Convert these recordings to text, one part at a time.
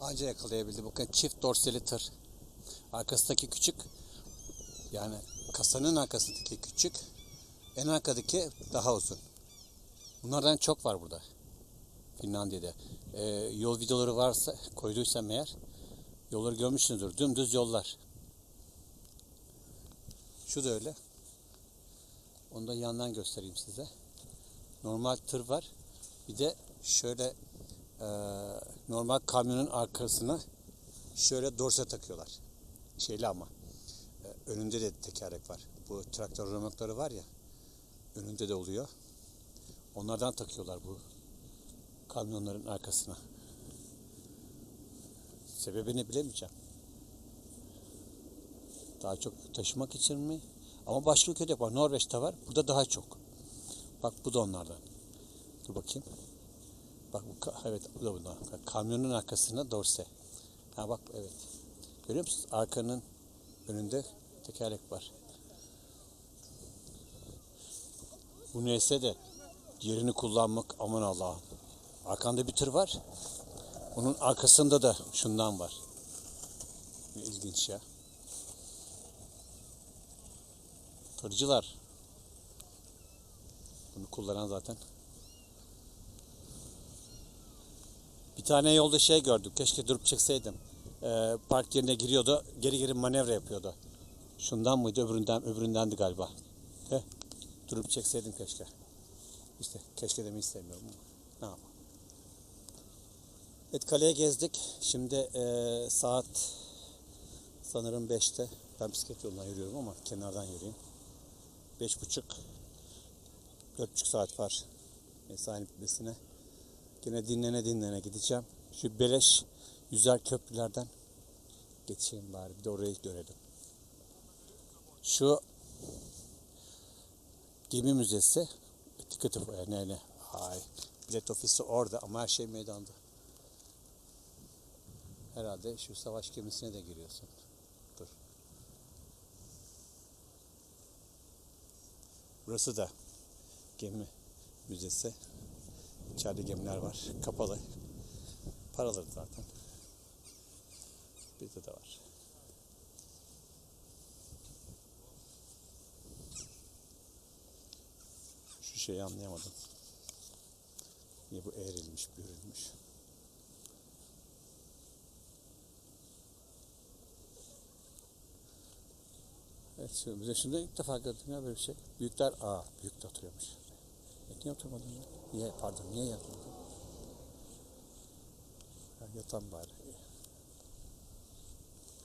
Anca yakalayabildi. Bakın çift dorseli tır. Arkasındaki küçük yani kasanın arkasındaki küçük en arkadaki daha uzun. Bunlardan çok var burada. Finlandiya'da. Ee, yol videoları varsa koyduysam eğer yolları görmüşsünüzdür. Dümdüz yollar. Şu da öyle. Onu da yandan göstereyim size. Normal tır var. Bir de şöyle eee, normal kamyonun arkasına şöyle dorse takıyorlar. Şeyli ama. e, önünde de tekerlek var. Bu traktör römorkları var ya. Önünde de oluyor. Onlardan takıyorlar bu kamyonların arkasına. Sebebini bilemeyeceğim. Daha çok taşımak için mi? Ama başka ülkede var. Norveç'te var. Burada daha çok. Bak bu da onlardan. Dur bakayım. Bak bu evet bu da bundan. Bak, Kamyonun arkasına dorse. Ha bak evet. Görüyor musunuz? Arkanın önünde tekerlek var. Bu neyse de yerini kullanmak aman Allah'ım. Arkanda bir tır var. Onun arkasında da şundan var. İlginç ya. Tırcılar. Bunu kullanan zaten. Bir tane yolda şey gördük. Keşke durup çekseydim. Ee, park yerine giriyordu. Geri geri manevra yapıyordu. Şundan mıydı öbüründen öbüründendi galiba. Heh, durup çekseydim keşke. İşte keşke demeyi istemiyorum. Ne yapalım. Evet kaleye gezdik. Şimdi eee, saat sanırım 5'te. Ben bisiklet yolundan yürüyorum ama kenardan yürüyeyim. Beş buçuk, dört buçuk saat var mesainin bitmesine. Yine dinlene dinlene gideceğim. Şu beleş yüzer köprülerden geçeyim bari. Bir de orayı görelim. Şu gemi müzesi etiketi yani, yani ay bilet ofisi orada ama her şey meydanda. Herhalde şu savaş gemisine de giriyorsun. Dur. Burası da gemi müzesi. İçeride gemiler var. Kapalı. Paralı zaten. Bizde de var. Şu şeyi anlayamadım. Niye bu eğrilmiş, bürülmüş? Bize şunda ilk defa gördüm ya böyle bir şey. Büyükler, aa büyük de oturuyormuş. E, niye oturmadın ya? Niye, pardon, niye yatmadın? Ha, yatan bari.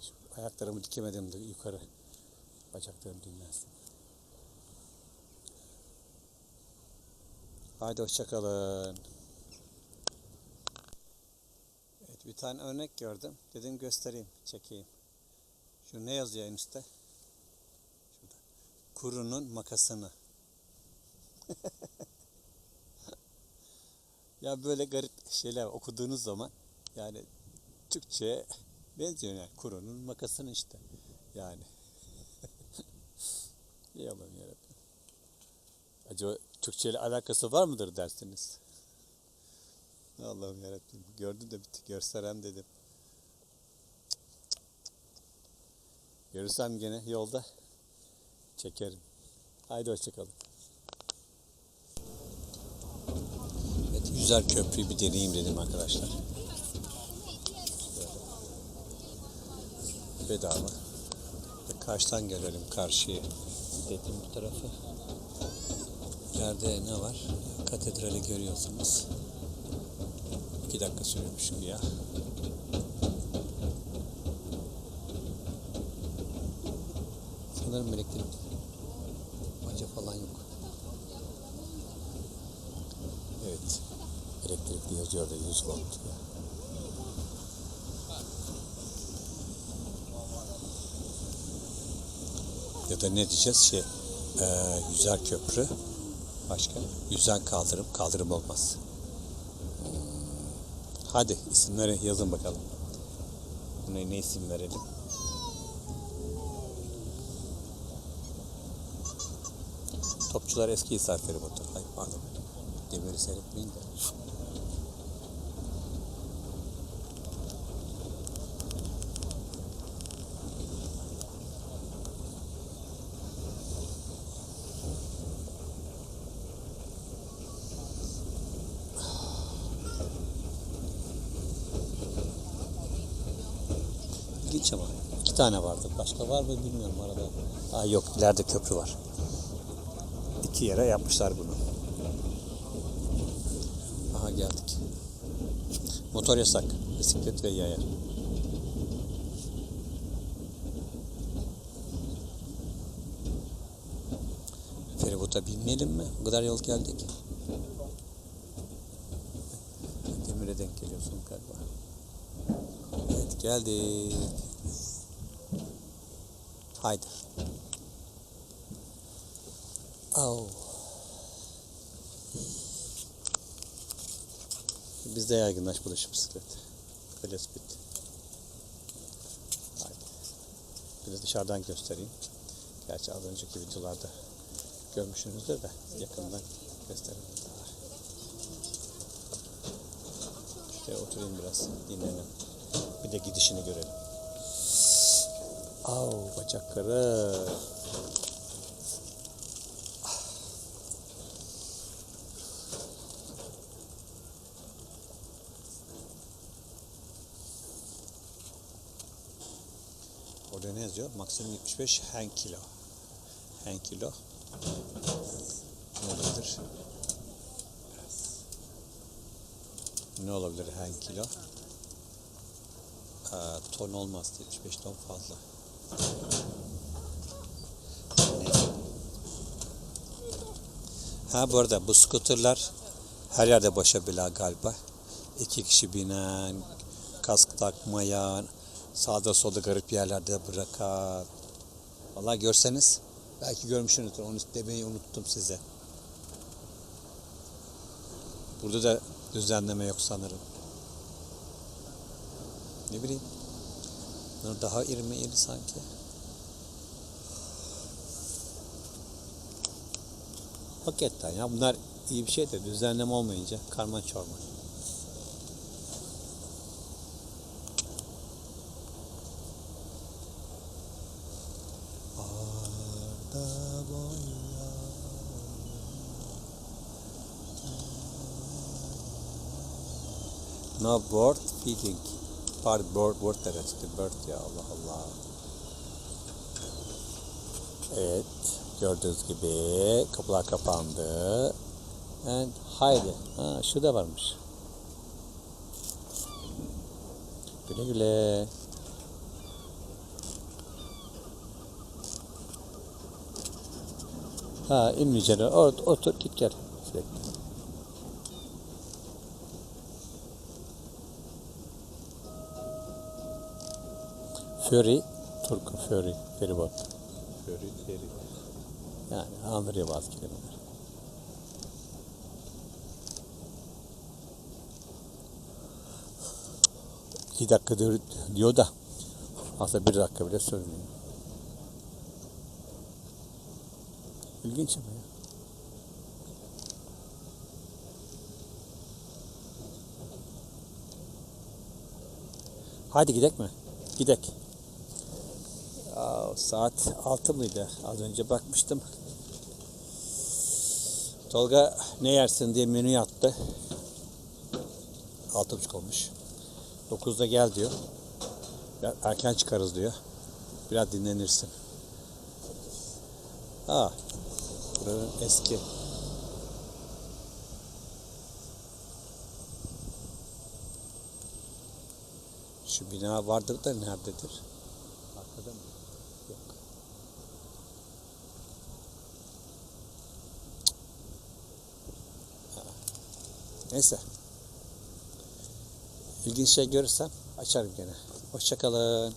Şu ayaklarımı dikemedim de yukarı. Bacaklarım dinlensin. Haydi hoşçakalın. Evet bir tane örnek gördüm. Dedim göstereyim, çekeyim. Şu ne yazıyor en üstte? Kurunun makasını. ya böyle garip şeyler okuduğunuz zaman yani Türkçe'ye benziyor yani. Kurunun makasını işte. Yani. Ey Allah'ım yarabbim. Acaba Türkçe ile alakası var mıdır dersiniz? Allah'ım yarabbim. Gördüm de bir tık dedim. Görürsem gene yolda çekerim. Haydi hoşçakalın. Evet, Yüzer Köprü'yü bir deneyeyim dedim arkadaşlar. Bedava. Ve karşıdan gelelim karşıya. Dedim bu tarafı. İleride ne var? Katedrali görüyorsunuz. İki dakika sürüyormuş ya. Sanırım elektrik baca falan yok. Evet. Elektrikli yazıyor da 100 volt ya. Da ne diyeceğiz şey eee yüzer köprü başka yüzen kaldırım kaldırım olmaz. Hmm. Hadi isimleri yazın bakalım. Buna ne isim verelim? Topçular Eskihisar feribotu. Ay pardon. Demiri seyretmeyin de. İlginç ama. iki tane vardı. Başka var mı bilmiyorum arada. Aa yok ileride köprü var. İki yere yapmışlar bunu. Aha geldik. Motor yasak. Bisiklet ve yaya. Feribota binmeyelim mi? O kadar yol geldik. Demir'e denk geliyorsun galiba. Geldik. Haydi. Au. Bizde yaygınlaş buluş bisiklet. Velosiped. Haydi. Bir de dışarıdan göstereyim. Gerçi az önceki videolarda görmüşsünüzdür de yakından göstereyim. İşte oturayım biraz dinlenin. Bir de gidişini görelim. Au bacakları. Orada ne yazıyor? Maksimum 75 hen kilo. Hen kilo. Ne olabilir? Ne olabilir hen kilo? Aa, ton olmaz. 75 ton fazla. Ha bu arada bu skuterlar her yerde başa bela galiba. İki kişi binen, kask takmayan, sağda solda garip yerlerde bırakan. Vallahi görseniz belki görmüşsünüzdür. Onu demeyi unuttum size. Burada da düzenleme yok sanırım. Ne bileyim. Bunlar daha iri mi iri sanki. Hakikaten ya bunlar iyi bir şey de düzenleme olmayınca. Arda boylar. No bird feeding. Pardon bird, bird der açtı. Bird ya Allah Allah. Evet. Gördüğünüz gibi kapılar kapandı. And haydi. Ha, şu da varmış. Güle güle. Ha inmeyeceksin. Otur, otur git gel. Sürekli. Fury, Turku Fury, feribot. Fury, Fury. Yani andırıyor bazı kelimeler. İki dakika diyor, diyor da aslında bir dakika bile sürmüyor. İlginç ama ya. Hadi gidek mi? Gidek. Saat 6 mıydı? Az önce bakmıştım. Tolga ne yersin diye menü attı. 6.30 olmuş. 9'da gel diyor. Erken çıkarız diyor. Biraz dinlenirsin. Ha. Buranın eski. Şu bina vardır da nerededir? Arkada mı? Yok. Ha. Neyse. İlginç şey görürsem açarım gene. Hoşçakalın.